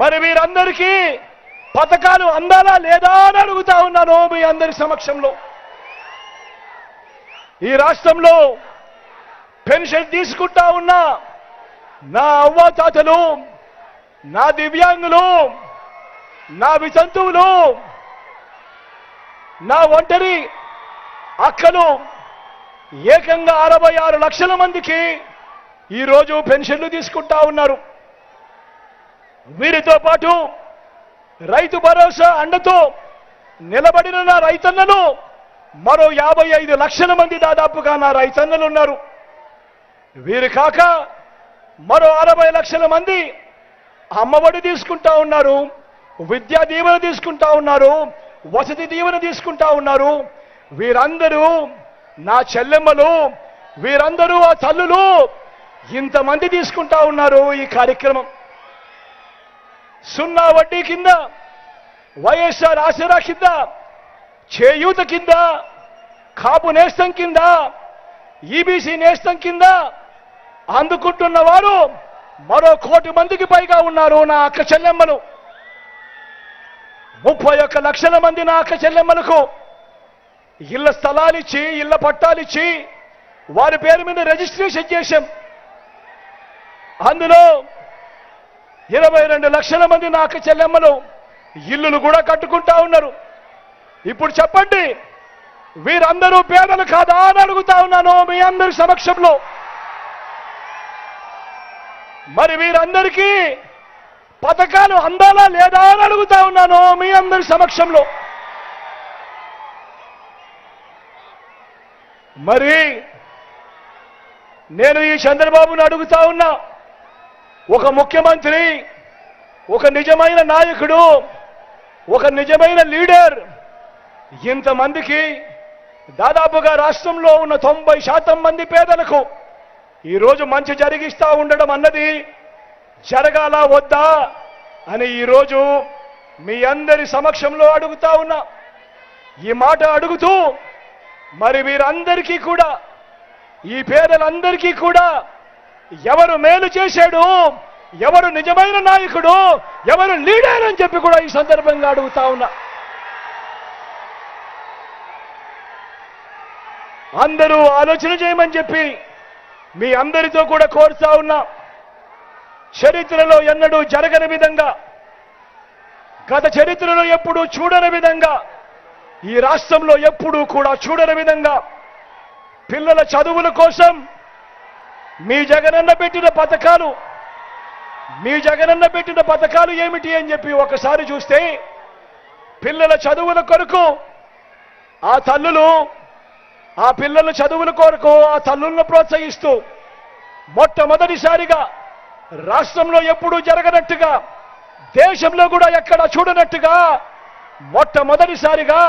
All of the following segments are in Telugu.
మరి వీరందరికీ పథకాలు అందాలా లేదా అని అడుగుతా ఉన్నాను మీ అందరి సమక్షంలో. ఈ రాష్ట్రంలో పెన్షన్ తీసుకుంటా ఉన్నా నా అవ్వాతాతలు నా దివ్యాంగులు నా వితంతువులు నా ఒంటరి అక్కలు ఏకంగా అరవై ఆరు లక్షల మందికి ఈరోజు పెన్షన్లు తీసుకుంటా ఉన్నారు. వీరితో పాటు రైతు భరోసా అండతో నిలబడిన నా రైతన్నలు మరో యాభై ఐదు లక్షల మంది దాదాపుగా నా రైతన్నలు ఉన్నారు వీరు కాక మరో అరవై లక్షల మంది అమ్మఒడి తీసుకుంటా ఉన్నారు విద్యా దీవెన తీసుకుంటా ఉన్నారు వసతి దీవెన తీసుకుంటా ఉన్నారు. వీరందరూ నా చెల్లెమ్మలు వీరందరూ ఆ తల్లులు ఇంతమంది తీసుకుంటా ఉన్నారు ఈ కార్యక్రమం. సున్నా వడ్డీ కింద వైఎస్ఆర్ ఆసరా కింద చేయూత కింద కాపు నేస్తం కింద ఈబీసీ నేస్తం కింద అందుకుంటున్న వారు మరో కోటి మందికి పైగా ఉన్నారు నా అక్క చెల్లెమ్మలు. ముప్పై ఒక్క లక్షల మంది నా అక్క చెల్లెమ్మలకు ఇళ్ళ స్థలాలిచ్చి ఇళ్ళ పట్టాలిచ్చి వారి పేరు మీద రిజిస్ట్రేషన్ చేశాం. అందులో ఇరవై రెండు లక్షల మంది నాకు చెల్లెమ్మలు. ఇల్లులు కూడా కట్టుకుంటా ఉన్నారు. ఇప్పుడు చెప్పండి వీరందరూ పేదలు కాదా అని అడుగుతా ఉన్నాను మీ అందరి సమక్షంలో. మరి వీరందరికీ పథకాలు అందాలా లేదా అని అడుగుతా ఉన్నాను మీ అందరి సమక్షంలో. మరి నేను ఈ చంద్రబాబును అడుగుతా ఉన్నా. ఒక ముఖ్యమంత్రి ఒక నిజమైన నాయకుడు ఒక నిజమైన లీడర్ ఇంతమందికి దాదాపుగా రాష్ట్రంలో ఉన్న తొంభై శాతం మంది పేదలకు ఈరోజు మంచి జరిగిస్తా ఉండడం అన్నది జరగాల వద్దా అని ఈరోజు మీ అందరి సమక్షంలో అడుగుతా ఉన్నా. ఈ మాట అడుగుతూ మరి వీరందరికీ కూడా ఈ పేదలందరికీ కూడా ఎవరు మేలు చేశాడు? ఎవరు నిజమైన నాయకుడు? ఎవరు లీడర్ అని చెప్పి కూడా ఈ సందర్భంగా అడుగుతా ఉన్నా. అందరూ ఆలోచన చేయమని చెప్పి మీ అందరితో కూడా కోరుతా ఉన్నా. చరిత్రలో ఎన్నడూ జరగని విధంగా గత చరిత్రలో ఎప్పుడూ చూడని విధంగా ఈ రాష్ట్రంలో ఎప్పుడూ కూడా చూడని విధంగా పిల్లల చదువుల కోసం మీ జగనన్న పెట్టిన పథకాలు మీ జగనన్న పెట్టిన పథకాలు ఏమిటి అని చెప్పి ఒకసారి చూస్తే పిల్లల చదువుల కొరకు ఆ తల్లులు ఆ పిల్లల చదువుల కొరకు ఆ తల్లులను ప్రోత్సహిస్తూ మొట్టమొదటిసారిగా రాష్ట్రంలో ఎప్పుడూ జరగనట్టుగా దేశంలో కూడా ఎక్కడ చూడనట్టుగా మొట్టమొదటిసారిగా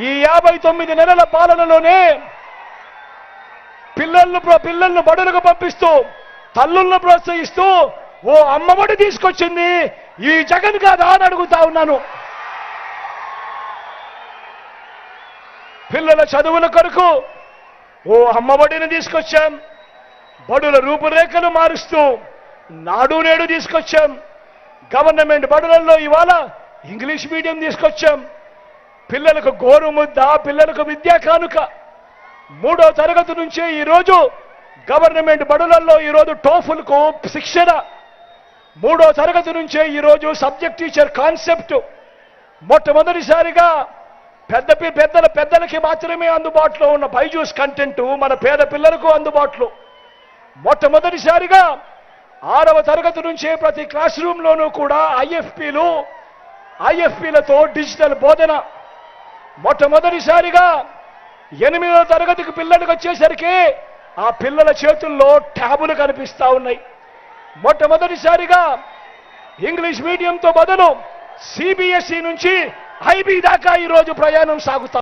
ఈ యాభై తొమ్మిది నెలల పాలనలోనే పిల్లలను పిల్లలను బడులకు పంపిస్తూ తల్లులను ప్రోత్సహిస్తూ ఓ అమ్మఒడి తీసుకొచ్చింది. ఈ జగన్ కాదా అని అడుగుతా ఉన్నాను. పిల్లల చదువుల కొరకు ఓ అమ్మఒడిని తీసుకొచ్చాం. బడుల రూపురేఖలు మారుస్తూ నాడు నేడు తీసుకొచ్చాం. గవర్నమెంట్ బడులలో ఇవాళ ఇంగ్లీష్ మీడియం తీసుకొచ్చాం. పిల్లలకు గోరు ముద్ద పిల్లలకు విద్యా కానుక. మూడో తరగతి నుంచే ఈరోజు గవర్నమెంట్ బడులలో ఈరోజు టోఫుల్కు శిక్షణ. మూడో తరగతి నుంచే ఈరోజు సబ్జెక్ట్ టీచర్ కాన్సెప్ట్. మొట్టమొదటిసారిగా పెద్ద పెద్దల పెద్దలకి మాత్రమే అందుబాటులో ఉన్న బైజూస్ కంటెంట్ మన పేద పిల్లలకు అందుబాటులో. మొట్టమొదటిసారిగా ఆరవ తరగతి నుంచే ప్రతి క్లాస్ రూమ్లోనూ కూడా ఐఎఫ్పీలు ఐఎఫ్పీలతో డిజిటల్ బోధన. మొట్టమొదటిసారిగా ఎనిమిదో తరగతికి పిల్లడికి వచ్చేసరికి ఆ పిల్లల చేతుల్లో ట్యాబులు కనిపిస్తా ఉన్నాయి. మొట్టమొదటిసారిగా ఇంగ్లీష్ మీడియంతో బదులు సిబిఎస్ఈ నుంచి ఐబీ దాకా ఈరోజు ప్రయాణం సాగుతా